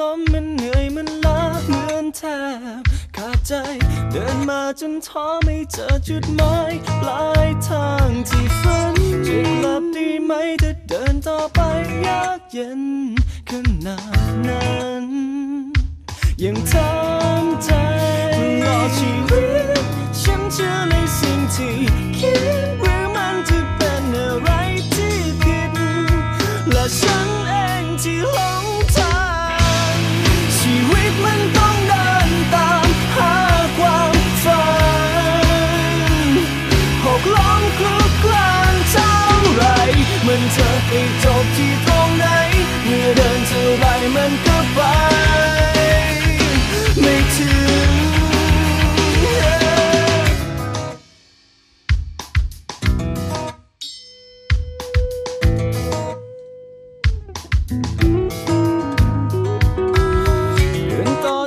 ล้มมันเหนื่อยมันล้าเหมือนแทบขาดใจ เดินมาจนท้อไม่เจอจุดหมายปลายทางที่ฝันจะกลับดีไหมถ้าเดินต่อไปยากเย็นขนาดนั้นยังทำใ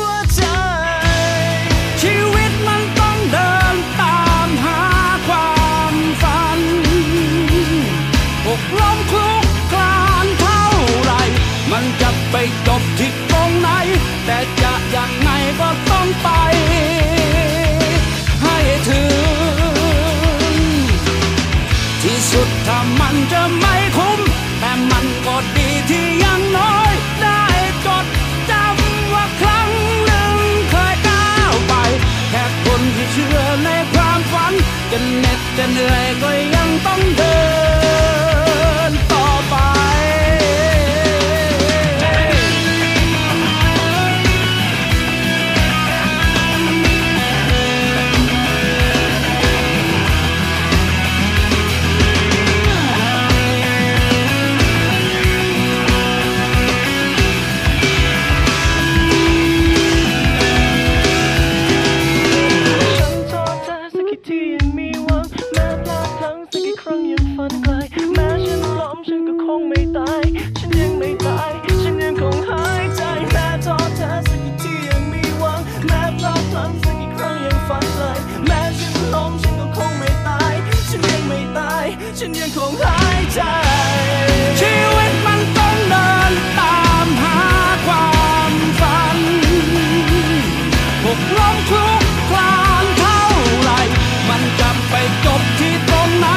ว เหน็ดจะ ฉันยังคงหายใจ ชีวิตมันต้องเดินตามหาความฝันหกล้มคลุกคลานเท่าไร มันจะไปจบที่ตรงไหน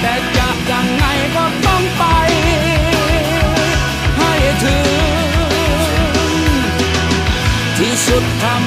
แต่จะยังไงก็ต้องไป ให้ถึง ที่สุดทา